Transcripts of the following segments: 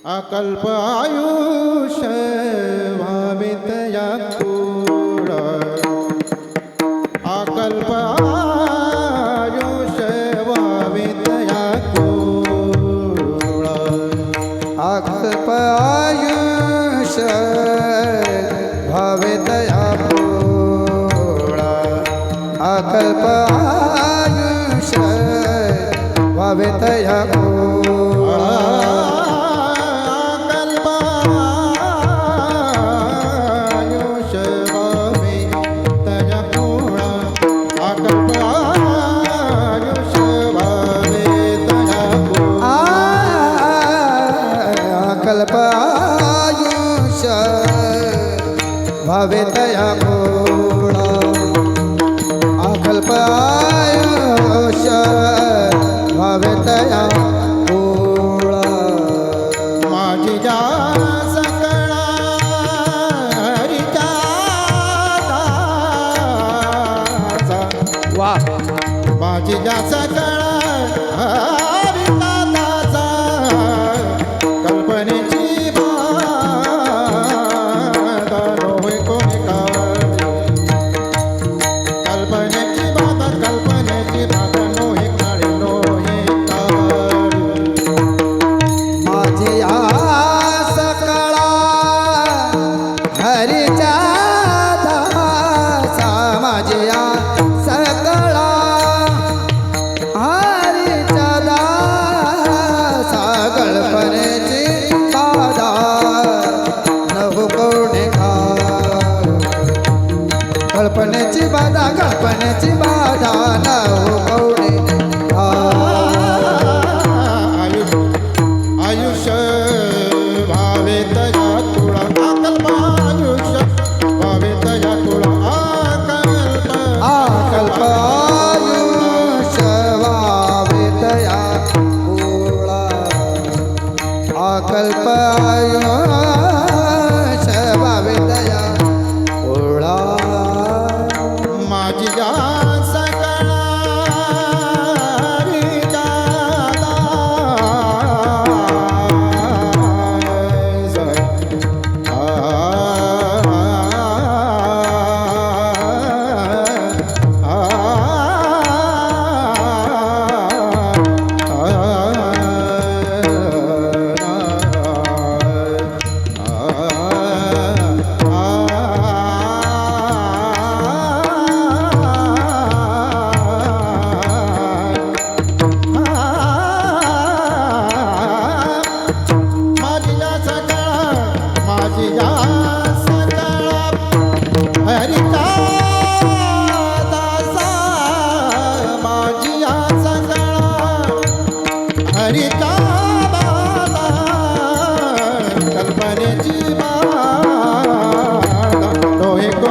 अकल्प आयुष भावित या पूर्ण अकल्प आयुष भावित अकल्प आयुष भावित या पूर्ण अकल्प आयुष भावित या भावे तया खोळा आखलपाय भावे तया जा वा. माझी जा सकळा हरे i'll be right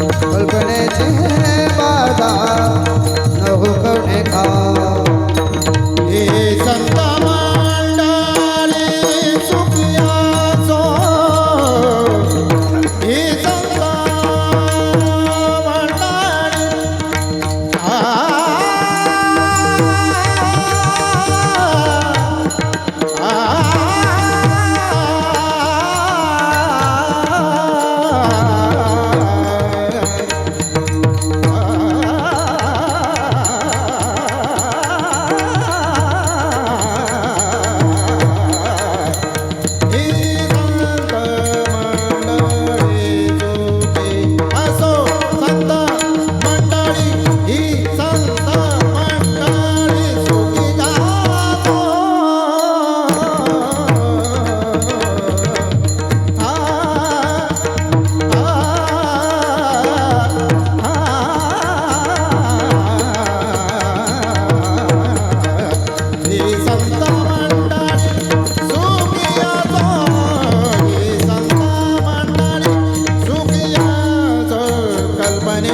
कल्पनेचे बाधा.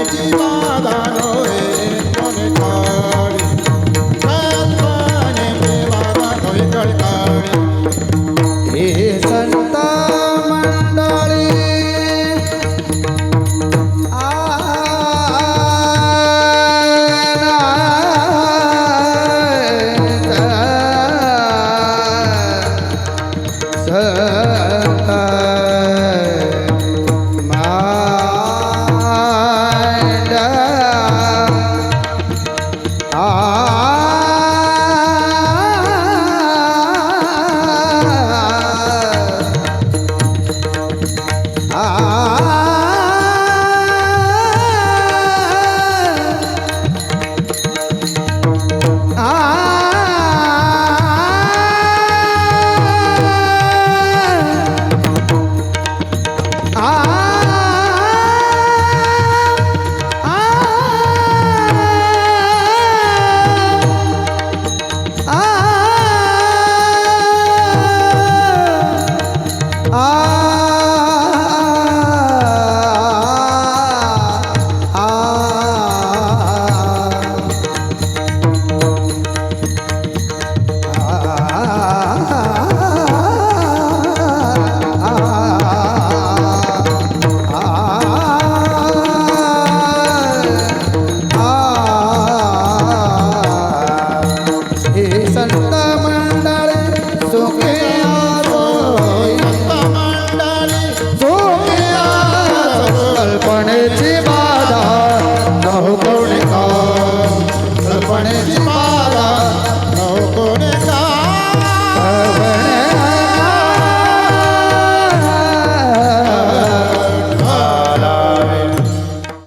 equivocada no es. 啊。